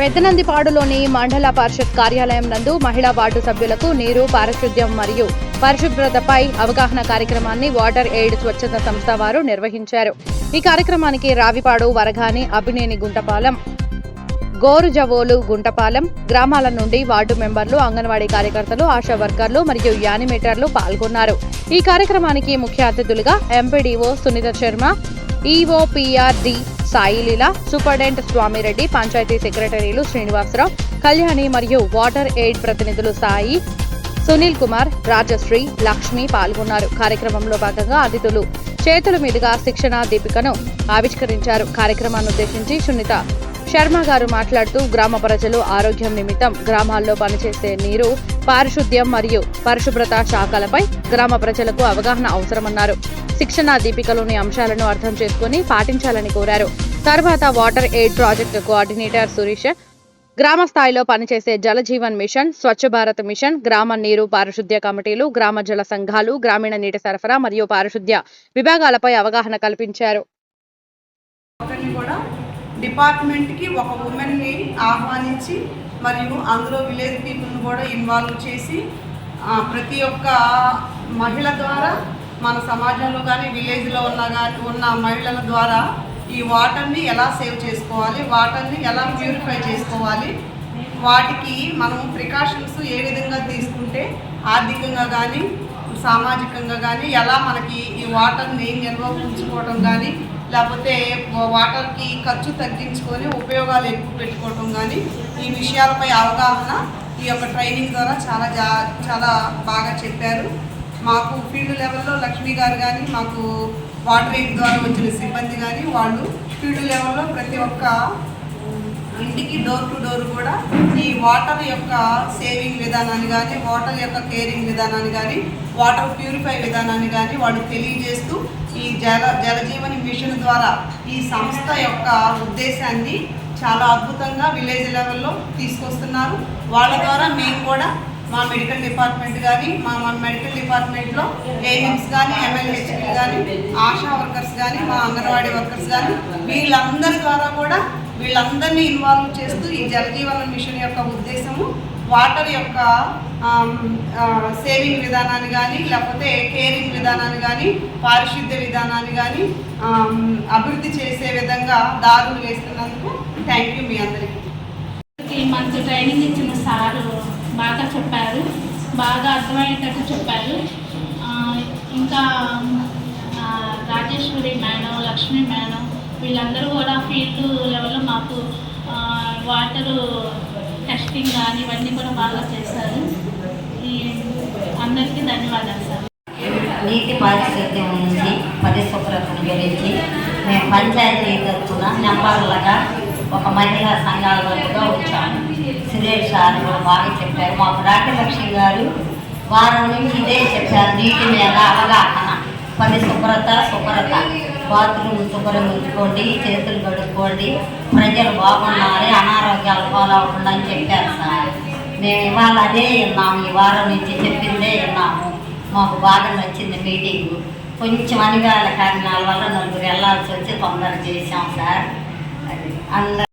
పెద్దనందిపాడులోని మండల పరిషత్ కార్యాలయం నందు మహిళా వార్డు సభ్యులకు నీరు పారిశుద్ధ్యం మరియు పరిశుభ్రతపై అవగాహన కార్యక్రమాన్ని వాటర్ ఎయిడ్ స్వచ్ఛత సంస్థ వారు నిర్వహించారు. ఈ కార్యక్రమానికి రావిపాడు వరగాని అభినేని గుంటపాలెం గోరుజవోలు గుంటపాలెం గ్రామాల నుండి వార్డు మెంబర్లు అంగన్వాడీ కార్యకర్తలు ఆశా వర్కర్లు మరియు యానిమేటర్లు పాల్గొన్నారు. ఈ కార్యక్రమానికి ముఖ్య అతిథులుగా MPDO Sunitha Sharma EOPRD Saileela superintendent Swamireddy panchayat సెక్రటరీలు శ్రీనివాసరావు కళ్యాణి మరియు వాటర్ ఎయిడ్ ప్రతినిధులు సాయి సునీల్ కుమార్ రాజశ్రీ లక్ష్మి పాల్గొన్నారు. కార్యక్రమంలో భాగంగా అతిథులు చేతుల మీదుగా శిక్షణ దీపికను ఆవిష్కరించారు. కార్యక్రమాన్ని ఉద్దేశించి సునీత శర్మ గారు మాట్లాడుతూ గ్రామ ప్రజలు ఆరోగ్యం నిమిత్తం గ్రామాల్లో పనిచేసే నీరు పారిశుద్ధ్యం మరియు పరిశుభ్రత శాఖలపై గ్రామ ప్రజలకు అవగాహన అవసరమన్నారు. శిక్షణ దీపికలోని అంశాలను అర్థం చేసుకుని పాటించాలని కోరారు. తర్వాత water aid project coordinator Suresh గ్రామ స్థాయిలో పనిచేసే జలజీవన్ మిషన్ స్వచ్ఛ భారత్ మిషన్ గ్రామ నీరు పారిశుద్ధ్య కమిటీలు గ్రామ జల సంఘాలు గ్రామీణ నీటి సరఫరా మరియు పారిశుద్ధ్య విభాగాలపై అవగాహన కల్పించారు. డిపార్ట్మెంట్కి ఒక ఉమెన్ని ఆహ్వానించి మరియు అందులో విలేజ్ పీపుల్ని కూడా ఇన్వాల్వ్ చేసి ప్రతి ఒక్క మహిళ ద్వారా మన సమాజంలో కానీ విలేజ్లో ఉన్న కానీ ఉన్న మహిళల ద్వారా ఈ వాటర్ని ఎలా సేవ్ చేసుకోవాలి వాటర్ని ఎలా ప్యూరిఫై చేసుకోవాలి వాటికి మనం ప్రికాషన్స్ ఏ విధంగా తీసుకుంటే ఆర్థికంగా కానీ సామాజికంగా కానీ ఎలా మనకి ఈ వాటర్ని నిల్వ ఉంచుకోవడం కానీ లేకపోతే వాటర్కి ఖర్చు తగ్గించుకొని ఉపయోగాలు ఎక్కువ పెట్టుకోవటం కానీ ఈ విషయాలపై అవగాహన ఈ యొక్క ట్రైనింగ్ ద్వారా చాలా జా చాలా బాగా చెప్పారు. మాకు ఫీల్డ్ లెవెల్లో లక్ష్మి గారు కానీ మాకు వాటర్ ఎయిడ్ ద్వారా వచ్చిన సిబ్బంది కానీ వాళ్ళు ఫీల్డ్ లెవెల్లో ప్రతి ఒక్క ఇంటికి డోర్ టు డోర్ కూడా ఈ వాటర్ యొక్క సేవింగ్ విధానాన్ని కానీ వాటర్ యొక్క కేరింగ్ విధానాన్ని కానీ వాటర్ ప్యూరిఫై విధానాన్ని కానీ వాళ్ళు తెలియజేస్తూ ఈ జల జలజీవని మిషన్ ద్వారా ఈ సంస్థ యొక్క ఉద్దేశాన్ని చాలా అద్భుతంగా విలేజ్ లెవెల్లో తీసుకొస్తున్నారు. వాళ్ళ ద్వారా మేము కూడా మా మెడికల్ డిపార్ట్మెంట్ కానీ మా మన మెడికల్ డిపార్ట్మెంట్లో ఏఎంస్ కానీ ఎమ్మెల్యేహెచ్పీ కానీ ఆశా వర్కర్స్ కానీ మా అంగన్వాడీ వర్కర్స్ కానీ వీళ్ళందరి ద్వారా కూడా వీళ్ళందరినీ ఇన్వాల్వ్ చేస్తూ ఈ జలజీవన మిషన్ యొక్క ఉద్దేశము వాటర్ యొక్క సేవింగ్ విధానాన్ని కానీ లేకపోతే కేరింగ్ విధానాన్ని కానీ పారిశుద్ధ్య విధానాన్ని కానీ అభివృద్ధి చేసే విధంగా దారులు వేస్తున్నందుకు థ్యాంక్ యూ మీ అందరికీ. మంచి ట్రైనింగ్ ఇచ్చిన సారు బాగా చెప్పారు. బాగా అర్థమయ్యేటట్టు చెప్పారు. ఇంకా రాజేశ్వరి మేడం లక్ష్మీ మేడం వీళ్ళందరూ కూడా ఫీల్డ్ లెవెల్లో మాకు వాటర్ టెస్టింగ్ కానీ ఇవన్నీ కూడా బాగా చేశారు. అందరికీ ధన్యవాదాలు సార్. నీటి పారిశుద్ధ్యం నుంచి పరిశుభ్రతను గురించి మేము పంచాయతీ తరఫున నెంబర్లుగా ఒక మహిళా సంఘాల వరకుగా వచ్చాము సురేష్ సార్ కూడా బాగా చెప్పారు. మాకు రాజలక్ష్మి గారు వారం నుంచి ఇదే చెప్పారు. నీటి మీద అవగాహన పరిశుభ్రత శుభ్రత బాత్రూమ్ శుభ్రం ఉంచుకోండి చేతులు కడుక్కోండి ప్రజలు బాగున్నారు అనారోగ్యాలు పాలవకుండా అని చెప్పారు సార్. మేము ఇవాళ అదే విన్నాము. ఈ వారం నుంచి చెప్పిందే విన్నాము. మాకు బాగా నచ్చింది మీటింగ్. కొంచెం అనివార్య కారణాల వల్ల నలుగురు వెళ్ళాల్సి వచ్చి తొందర చేశాం సార్. అది అందరూ